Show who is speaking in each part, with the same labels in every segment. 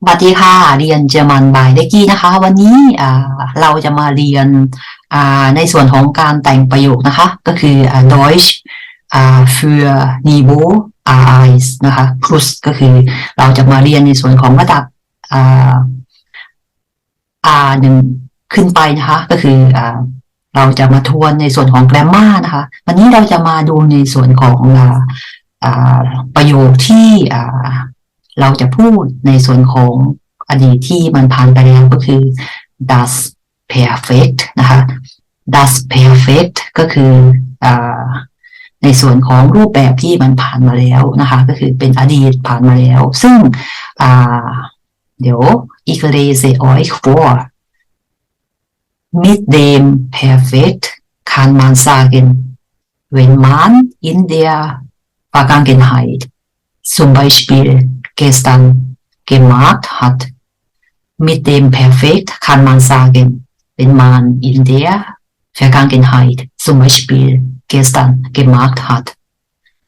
Speaker 1: สวัสดีค่ะ เรียนเจอร์มันบายเด็กกี้นะคะ วันนี้เราจะมาเรียนในส่วนของการแต่งประโยคนะคะ ก็คือ Deutsch อ่า für Niveau A1 นะคะ plus ก็คือเราจะมาเรียนในส่วนของระดับอ่า R หนึ่งขึ้นไปนะคะ ก็คือเราจะมาทวนในส่วนของ grammar นะคะ วันนี้เราจะมาดูในส่วนของอประโยคที่ เราจะพูดในส่วนของอดีตที่มันผ่านไปแล้วก็คือ das perfect นะคะ das perfect ก็คืออในส่วนของรูปแบบที่มันผ่านมาแล้วนะคะ ก็คือเป็นอดีตผ่านมาแล้ว ซึ่งเดี๋ยว ich lese euch vor mit dem perfekt kann man sagen wenn man in der Vergangenheit zum Beispiel gestern gemacht hat. Mit dem Perfekt kann man sagen, wenn man in der Vergangenheit zum Beispiel gestern gemacht hat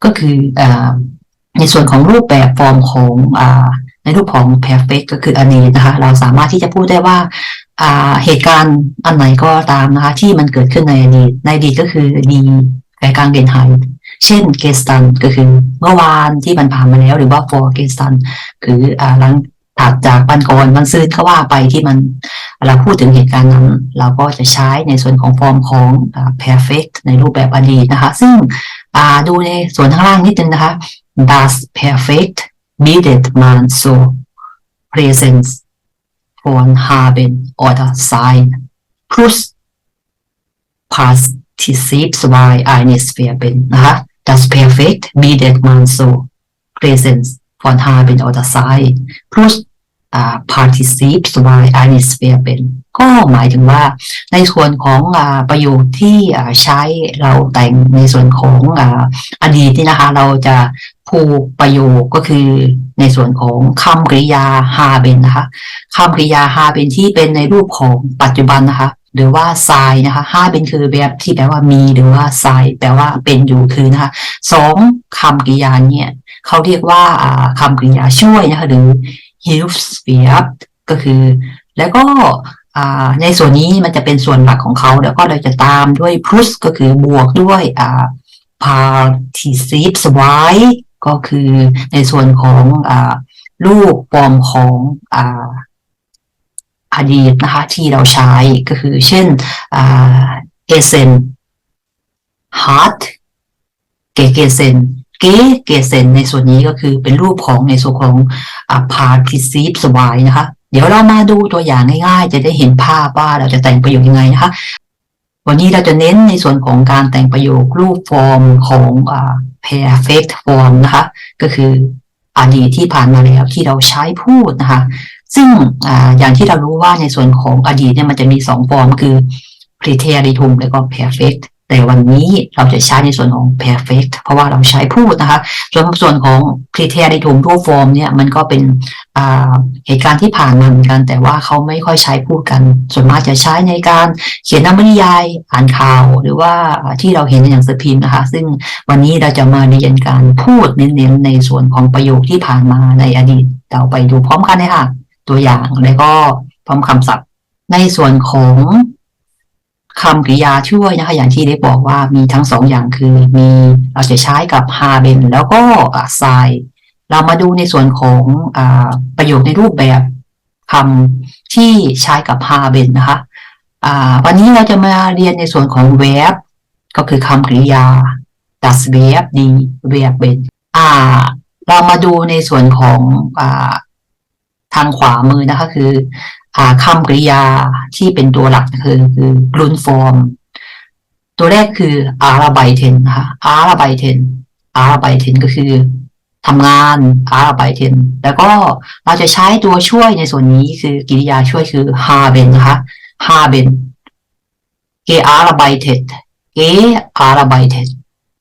Speaker 1: ก็คือออในส่วนของรูปแบบฟอร์มของอในรูปของ perfect ก็คืออดีตนะคะเราสามารถที่จะพูดได้ว่าเหตุการณ์อันไหนก็ตามนะคะที่มันเกิดขึ้นในอดีตในอดีตก็คือดีในการเกณฑ์หาย เช่นเกสตันก็คือเมื่อวานที่มันผ่านมาแล้ว หรือว่า for เกสตันคืออ่าหลังถัดจากวันก่อนวันซืนก็ว่าไปที่มันเราพูดถึงเหตุการณ์นั้น เราก็จะใช้ในส่วนของฟอร์มของ perfect ในรูปแบบอดีตนะคะ ซึ่งดูในส่วนข้างล่างนิดนึงนะคะ das perfect bildet man so presence von haben oder sein plus Partizip 2 eines Verben นะคะ das Perfekt bildet man so Präsenz von haben oder sein plus อ่า Partizip 2 eines Verben ก็หมายถึงว่าในส่วนของอ่าประโยคที่อ่าใช้เราแต่งในส่วนของอ่าอดีตนี่นะคะ เราจะผูกประโยคก็คือในส่วนของคำกริยา haben นะคะคำกริยา haben ที่เป็นในรูปของปัจจุบันนะคะ หรือว่าทรายนะคะห้าเป็นคือแบบที่แปลว่ามีหรือว่าทรายแปลว่าเป็นอยู่คือนะคะสองคำกริยาเนี่ยเขาเรียกว่าคำกริยาช่วยนะคะหรือ hilfsverb ก็คือ แล้วก็ในส่วนนี้มันจะเป็นส่วนหลักของเขาแล้วก็เราจะตามด้วย plus ก็คือบวกด้วย participe ไว้ก็คือในส่วนของรูปฟอมของ อดีตนะคะที่เราใช้ก็คือเช่นเอเซนฮาร์ดเกเกเซนเกเกเซนในส่วนนี้ก็คือเป็นรูปของในส่วนของ participe สวายนะคะ เดี๋ยวเรามาดูตัวอย่างง่ายๆ จะได้เห็นภาพว่าเราจะแต่งประโยคยังไงนะคะ วันนี้เราจะเน้นในส่วนของการแต่งประโยครูปฟอร์มของอ perfect form นะคะ ก็คืออดีตที่ผ่านมาแล้วที่เราใช้พูดนะคะ ซึ่งออย่างที่เรารู้ว่าในส่วนของอดีตเนี่ยมันจะมีสองฟอร์มคือ preteritum แล้วก็ perfect แต่วันนี้เราจะใช้ในส่วนของ perfect เพราะว่าเราใช้พูดนะคะ ส่วนส่วนของ preteritum รูปฟอร์มเนี่ยมันก็เป็นเหตุการณ์ที่ผ่านมาเหมือนกัน แต่ว่าเขาไม่ค่อยใช้พูดกัน ส่วนมากจะใช้ในการเขียนนวนิยายอ่านข่าว หรือว่าที่เราเห็นในหนังสือพิมพ์นะคะ ซึ่งวันนี้เราจะมาเรียนการพูดเน้นๆในส่วนของประโยคที่ผ่านมาในอดีตเราไปดูพร้อมกันเลยค่ะ ตัวอย่างแล้วก็พร้อมคำศัพท์ ในส่วนของคำกริยาช่วยนะคะอย่างที่ได้บอกว่ามีทั้งสองอย่างคือมีเราจะใช้กับ h a เ e n แล้วก็ s i เรามาดูในส่วนของอประโยคในรูปแบบคำที่ใช้กับ h a เ e n นะคะวันนี้เราจะมาเรียนในส่วนของ verb ก็คือคำกริยา das Verb die Verben เรามาดูในส่วนของอ ทางขวามือนะคะ คือคำกริยาที่เป็นตัวหลักคือคือกรุนฟอร์ม ตัวแรกคืออาราไบเทนนะคะอาราไบเทนอาราไบเทนก็คือทำงานอาราไบเทนแล้วก็เราจะใช้ตัวช่วยในส่วนนี้คือกริยาช่วยคือฮาเบนนะคะฮาเบนเกอาราไบเทนเกอาราไบเทน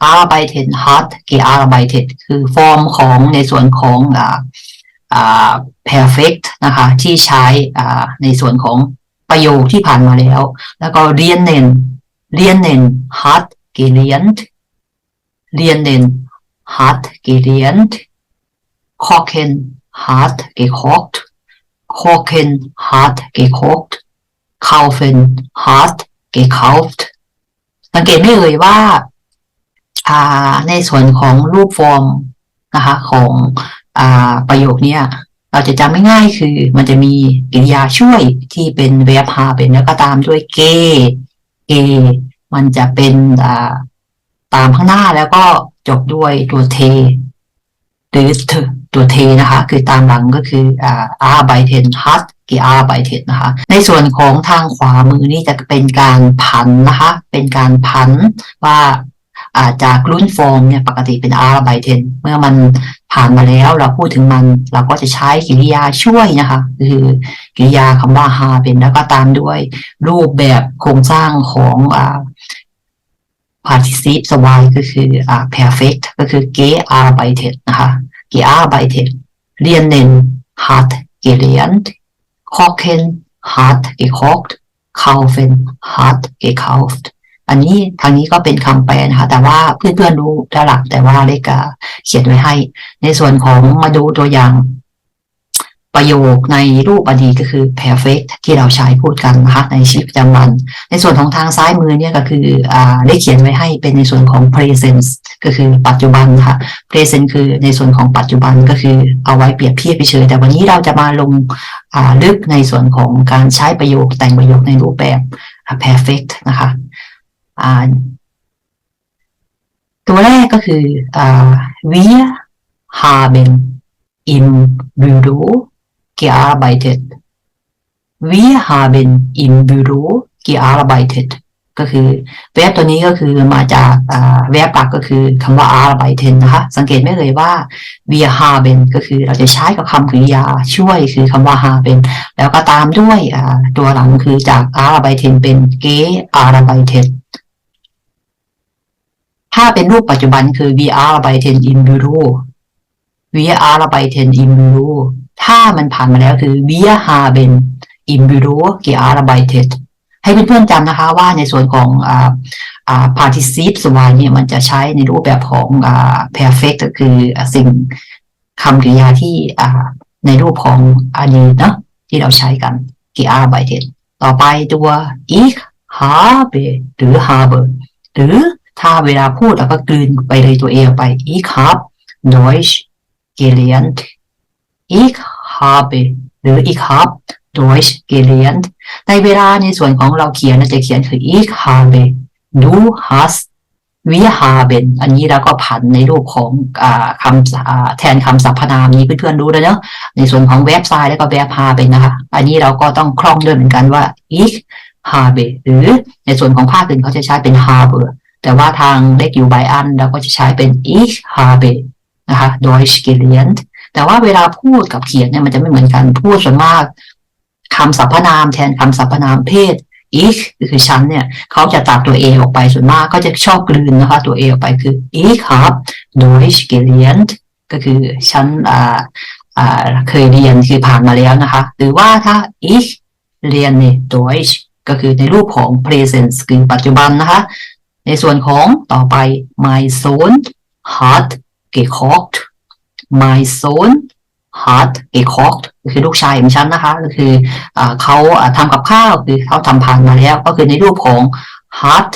Speaker 1: อาราไบเทนฮัตเกอาราไบเทนคือฟอร์มของในส่วนของอ่า perfect นะคะที่ใช้ในส่วนของประโยคที่ผ่านมาแล้ว แล้วก็เรียนเน้นเรียนเน้น hat gelernt เรียนเน้น hat gelernt kochen hat gekocht kochen hat gekocht kaufen hat gekauft สังเกตไม่เอ่ยว่าอ่าในส่วนของรูปฟอร์มนะคะของ ประโยคเนี้ยเราจะจำไม่ง่ายคือมันจะมีกริยาช่วยที่เป็นเวพาเป็นแล้วก็ตามด้วยเกเกมันจะเป็นาตามข้างหน้าแล้วก็จบด้วยตัวเทหรือตัวเทนะคะ คือตามหลังก็คืออ่า arbeiten hat gearbeitet นะคะ ในส่วนของทางขวามือนี่จะเป็นการผันนะคะ เป็นการผันว่า อาจากรุ่นฟอร์มเนี่ยปกติเป็น arbeiten เมื่อมันผ่านมาแล้วเราพูดถึงมัน เราก็จะใช้กริยาช่วยนะคะคือ กริยาคำว่า ha เป็นแล้วก็ตามด้วย รูปแบบโครงสร้างของอ่า participe สวายก็คืออ่า perfect ก็คือ gearbeitet นะคะ gearbeitet lernen hat gelernt kochen hat gekocht kaufen hat gekauft อันนี้ทางนี้ก็เป็นคำแปลนะคะ แต่ว่าเพื่อนๆรู้ด้านหลักแต่ว่าเลกาเขียนไว้ให้ ในส่วนของมาดูตัวอย่าง ประโยคในรูปอดีตก็คือ perfect ที่เราใช้พูดกันนะคะในชีวิตประจำวัน ในส่วนของทางซ้ายมือเนี่ยก็คืออ่าได้เขียนไว้ให้เป็นในส่วนของ present ก็คือปัจจุบันค่ะ present คือในส่วนของปัจจุบันก็คือเอาไว้เปรียบเทียบเฉยแต่วันนี้เราจะมาลงอ่าลึกในส่วนของการใช้ประโยคแต่งประโยคในรูปแบบ perfect นะคะ ตัวแรกก็คือ wir haben im Büro gearbeitet wir haben im Büro gearbeitet ก็คือเว็บตัวนี้ก็คือมาจากอ่าเว็บหลักก็คือคำว่า arbeiten นะคะ สังเกตไม่เลยว่า wir haben ก็คือเราจะใช้กับคำกริยาช่วยคือคำว่า haben แล้วก็ตามด้วยตัวหลังคือจาก arbeiten เป็น gearbeitet ถ้าเป็นรูปปัจจุบันคือ wir arbeiten im Büro wir arbeiten im Büro ถ้ามันผ่านมาแล้วคือ wir haben im Büro gearbeitet ให้เพื่อนๆจำนะคะว่าในส่วนของอ่าอ่า participe สวายเนี่ยมันจะใช้ในรูปแบบของอ่า perfect ก็คือสิ่งคำกริยาที่อ่าในรูปของอดีตเนาะที่เราใช้กัน gearbeitet ต่อไปตัว ich habe หรือ habe หรือ ถ้าเวลาพูดเราก็กลืนไปเลยตัวเองไป ich habe Deutsch gelernt ich habe หรือ ich habe Deutsch gelernt ในเวลาในส่วนของเราเขียนเราจะเขียนคือ ich habe du hast wir haben อันนี้เราก็ผันในรูปของอคำแทนคำสรรพนามนี้เพื่อนๆรู้แล้วเนาะในส่วนของเว็บไซต์แล้วก็เว็บ haben นะคะ อันนี้เราก็ต้องคล่องด้วยเหมือนกันว่า ich habe หรือในส่วนของภาคอื่นเขาจะใช้เป็น habe แต่ว่าทางเลขอยู่ไบอันเราก็จะใช้เป็น ich habe นะคะ Deutsch gelernt แต่ว่าเวลาพูดกับเขียนเนี่ยมันจะไม่เหมือนกันพูดส่วนมากคำสรรพนามแทนคำสรรพนามเพศ ich คือฉันเนี่ยเขาจะตัดตัว a ออกไปส่วนมากก็จะชอบกลืนนะคะ ตัว a ออกไปคือ ich habe Deutsch gelernt ก็คือฉันอ่าอ่าเคยเรียนคือผ่านมาแล้วนะคะ หรือว่าถ้า ich lerne Deutsch ก็คือในรูปของ present คือปัจจุบันนะคะ ในส่วนของต่อไป my son hat gekocht my son hat gekocht ก็คือลูกชายของฉันนะคะก็คืออเขาทำกับข้าวคือเขาทำผ่านมาแล้ว ก็คือในรูปของ hat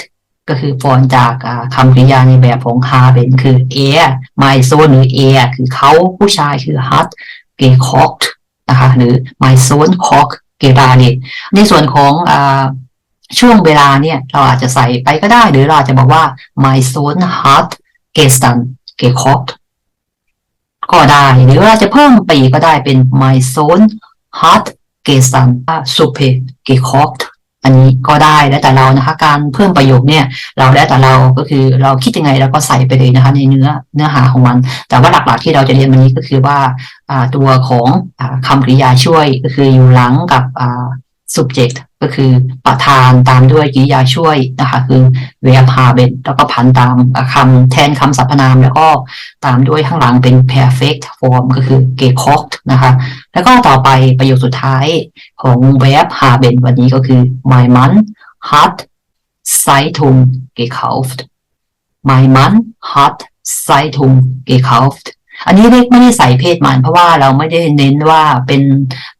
Speaker 1: ก็คือฟอนจากคำกริยาในแบบของ haben คือ er my son หรือ er คือเขาผู้ชายคือ hat gekocht นะคะหรือ my son koch gerade ในส่วนของอ ช่วงเวลาเนี่ย เราอาจจะใส่ไปก็ได้ หรือเราอาจจะบอกว่า my son hat g e s t e n gekocht ก็ได้ หรือว่าจะเพิ่มไปอีกก็ได้เป็น my son hat g e s t e n s u p e gekocht อันนี้ก็ได้แล้วแต่เรานะคะ การเพิ่มประโยคเนี่ย เราแล้วแต่เราก็คือเราคิดยังไงเราก็ใส่ไปเลยนะคะ ในเนื้อเนื้อหาของมัน แต่ว่าหลักๆที่เราจะเรียนวันนี้ก็คือว่าตัวของอ่าคำกริยาช่วยก็คืออยู่หลังกับ subject ก็คือประธานตามด้วยกริยาช่วยนะคะ คือ verb haben แล้วก็พันตามคำแทนคำสรรพนาม แล้วก็ตามด้วยข้างหลังเป็น perfect form ก็คือ gekocht นะคะ แล้วก็ต่อไปประโยคสุดท้ายของ verb haben วันนี้ก็คือ my man hat Zeitung gekauft my man hat Zeitung gekauft อันนี้เล็กไม่ได้ใส่เพศมัน เพราะว่าเราไม่ได้เน้นว่าเป็น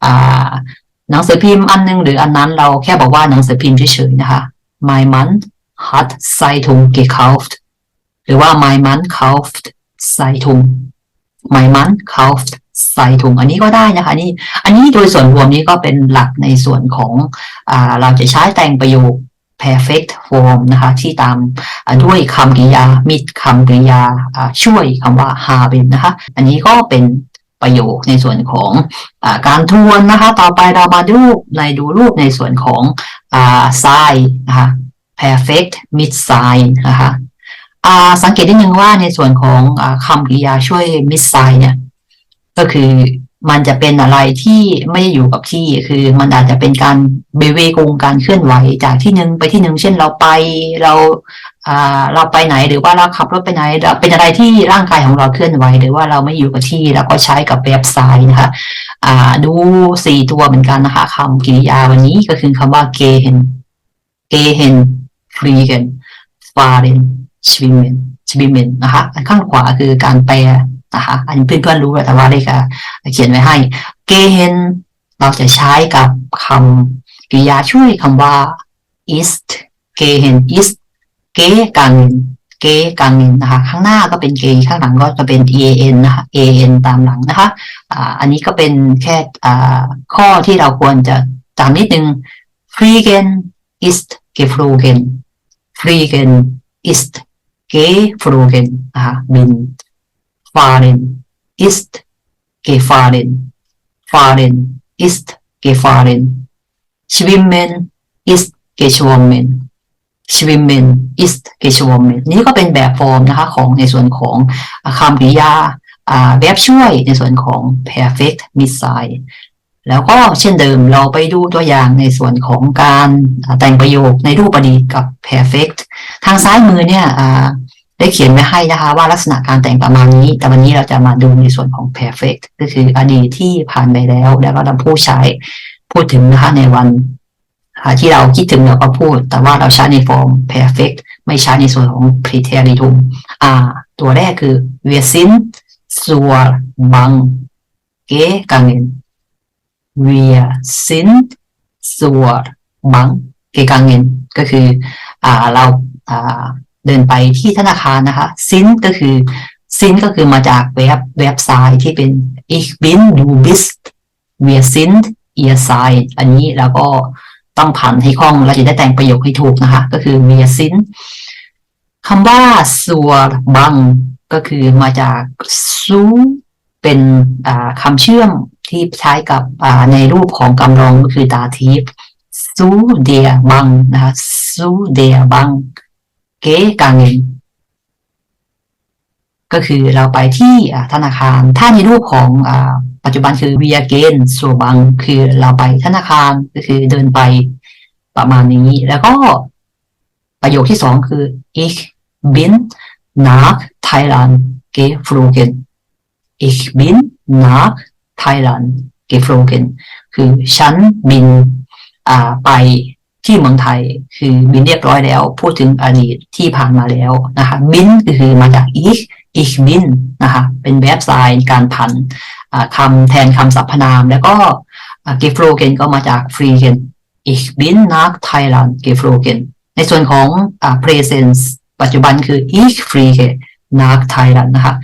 Speaker 1: อ่า หนังสือพิมพ์อันหนึงหรืออันนั้นเราแค่บอกว่าหนังสือพิมพ์เฉยๆนะคะ Myman hat Zeitung gekauft หรือว่า My Man kauft Zeitung My Man kauft Zeitung อันนี้ก็ได้นะคะนี่อันนี้โดยส่วนรวมนี้ก็เป็นหลักในส่วนของอเราจะใช้แต่งประโยค perfect form นะคะ ที่ตามด้วยคำกริยา มิดคำกริยาอ่าช่วยคำว่า haben นะคะ อันนี้ก็เป็น ประโยคในส่วนของอการทวนนะคะ ต่อไปเรามาดูในดูรูปในส่วนของอ่า sign นะคะ perfect mid sign นะคะสังเกตได้ยังว่าในส่วนของอคำกริยาช่วย mid sign เนี่ยก็คือ มันจะเป็นอะไรที่ไม่ได้อยู่กับที่คือมันอาจจะเป็นการเบเวกงการเคลื่อนไหวจากที่หนึ่งไปที่หนึ่งเช่นเราไปเราอ่าเราไปไหนหรือว่าเราขับรถไปไหนเราเป็นอะไรที่ร่างกายของเราเคลื่อนไหว หรือว่าเราไม่อยู่กับที่เราก็ใช้กับเว็บไซต์นะคะอ่าดูสี่ตัวเหมือนกันนะคะคำกริยาวันนี้ก็คือคำว่า gehen gehen fliegen fahren schwimmen schwimmen นะคะข้างขวาคือการแปล นะคะอันนี้เพื่อนๆรู้แต่ว่าเลขเขียนไว้ให้ gehen เราจะใช้กับคำกริยาช่วยคำว่า ist gehen ist gegangen gegangen นะคะข้างหน้าก็เป็น ge ข้างหลังก็จะเป็น en นะคะ en ตามหลังนะคะอ่าอันนี้ก็เป็นแค่อ่าข้อที่เราควรจะจำนิดนึง fliegen ist geflogen fliegen ist geflogen นะคะบิน fahren ist gefahren fahren ist gefahren schwimmen ist geschwommen schwimmen is geschwommen นี่ก็เป็นแบบฟอร์มนะคะของในส่วนของคำกริยาอ่าแบบช่วยในส่วนของ perfect missile แล้วก็เช่นเดิมเราไปดูตัวอย่างในส่วนของการแต่งประโยคในรูปอดีตกับ perfect ทางซ้ายมือเนี่ย ได้เขียนไว้ให้นะคะ ว่าลักษณะการแต่งประมาณนี้ แต่วันนี้เราจะมาดูในส่วนของ perfect ก็คืออดีตที่ผ่านไปแล้ว แล้วก็เราพูดใช้พูดถึงนะคะในวันที่เราคิดถึงเราก็พูด แต่ว่าเราใช้ในฟอร์ม perfect ไม่ใช้ในส่วนของ preteritum อ่า ตัวแรกคือ wir sind zur Bank gegangen wir sind zur Bank gegangen ก็คือ อ่า เรา อ่า เดินไปที่ธนาคารนะคะซินก็คือซินก็คือมาจากเว็บเว็บไซต์ที่เป็น ich bin du bist wir sind ihr seid อันนี้เราก็ต้องผันให้คล่องเราจะได้แต่งประโยคให้ถูกนะคะ ก็คือ wir sind คำว่า zur Bank ก็คือมาจาก zu เป็นคำเชื่อมที่ใช้กับในรูปของกำรองก็คือ dative zu der Bank นะคะ zu der Bank เก๋กางเงินก็คือเราไปที่ธนาคาร ถ้าในรูปของอปัจจุบันคือ via gain สวบางคือเราไปธนาคารก็คือเดินไปประมาณนี้ แล้วก็ประโยคที่สองคือ ich bin nach Thailand geflogen ich bin nach Thailand geflogen คือฉันบินไป ที่เมืองไทยคือบินเรียบร้อยแล้ว พูดถึงอดีตที่ผ่านมาแล้วนะคะบินก็คือมาจาก ich ich bin นะคะเป็นแบบไซน์การผันอ่าคำแทนคำสรรพนาม แล้วก็ geflogen ก็มาจาก fliegen ich bin nach Thailand geflogen ในส่วนของอ่า present ปัจจุบันคือ ich fliege nach Thailand นะคะ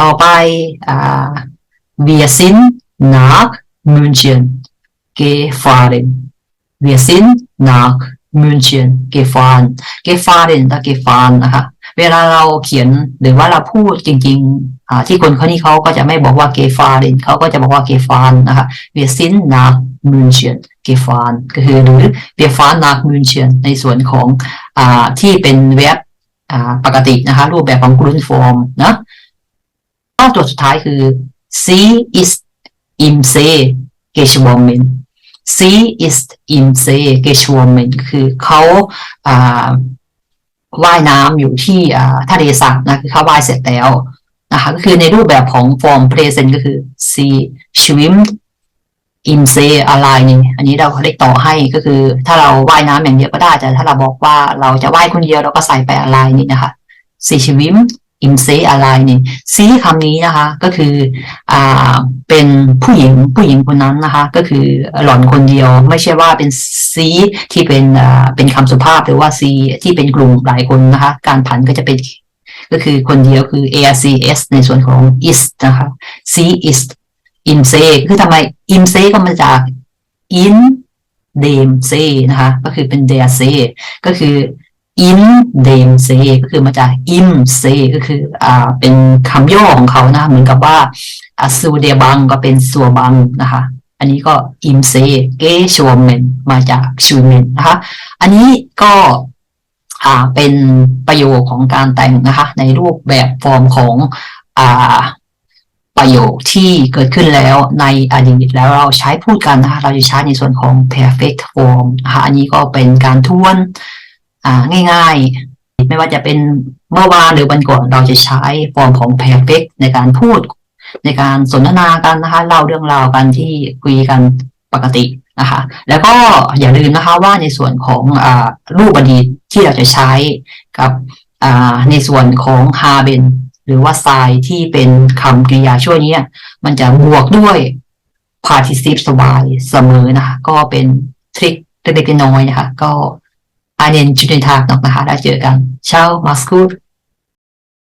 Speaker 1: ต่อไปอ่า wir sind nach München gefahren wir sind nach München gefahren gefahren และ gefahren นะคะเวลาเราเขียนหรือว่าเราพูดจริงๆที่คนเขานี่เขาก็จะไม่บอกว่า gefahren เขาก็จะบอกว่า gefahren นะคะ wir sind nach München gefahren ก็คือหรือ wir fahren nach München ในส่วนของอที่เป็นเว็บปกตินะคะ รูปแบบของ Grundform นะก็ตัวสุดท้ายคือ sie ist im See geschwommen sie ist im See geschwommen คือเขาว่ายน้ำอยู่ที่อ่าทะเลสาบนะคือเขาว่ายเสร็จแล้วนะคะก็คือในรูปแบบของ form present ก็คือ sie schwimmt im See alleine อันนี้เราเรียกต่อให้ก็คือ ถ้าเราว่ายน้ำอย่างเดียวก็ได้ แต่ถ้าเราบอกว่าเราจะว่ายคนเดียวเราก็ใส่ไป alleine นี่นะคะ sie schwimmt อิมเซอะไรนี่ซีคำนี้นะคะ ก็คืออ่า เป็นผู้หญิงผู้หญิงคนนั้นนะคะ ก็คือหล่อนคนเดียวไม่ใช่ว่าเป็นซีที่เป็นเป็นคำสุภาพหรือว่าซีที่เป็นกลุ่มหลายคนนะคะ การผันก็จะเป็นก็คือคนเดียวคือ ARCS ในส่วนของ is นะคะ C is im se คือทำไม im se ก็มาจาก in dem se นะคะ ก็คือเป็น der se ก็คือ in dem se ก็คือมาจาก im se ก็คืออ่าเป็นคำย่อของเขานะคะเหมือนกับว่าอ่า su der bang ก็เป็น s u bang นะคะ อันนี้ก็ im se ge s h w m e n มาจาก s h w m e n นะคะ อันนี้ก็อ่าเป็นประโยคของการแต่งนะคะ ในรูปแบบฟอร์มของอ่าประโยคที่เกิดขึ้นแล้วในอดีตแล้วเราใช้พูดกันนะคะ เราจะใช้ในส่วนของ perfect form นะคะอันนี้ก็เป็นการทวน อ่าง่ายๆ ไม่ว่าจะเป็นเมื่อวานหรือวันก่อนเราจะใช้ฟอร์มของ perfect ในการพูด ในการสนทนากันนะคะเล่าเรื่องราวกันที่คุยกันปกตินะคะ แล้วก็อย่าลืมนะคะว่าในส่วนของอารูปอดีตที่เราจะใช้กับอ่าในส่วนของ ha ben หรือว่า s i ที่เป็นคำกริยาช่วยนี้มันจะบวกด้วย participle สบายเสมอนะคะก็เป็นทริคเล็กๆน้อยๆนะคะก็ อาเนนจุดใ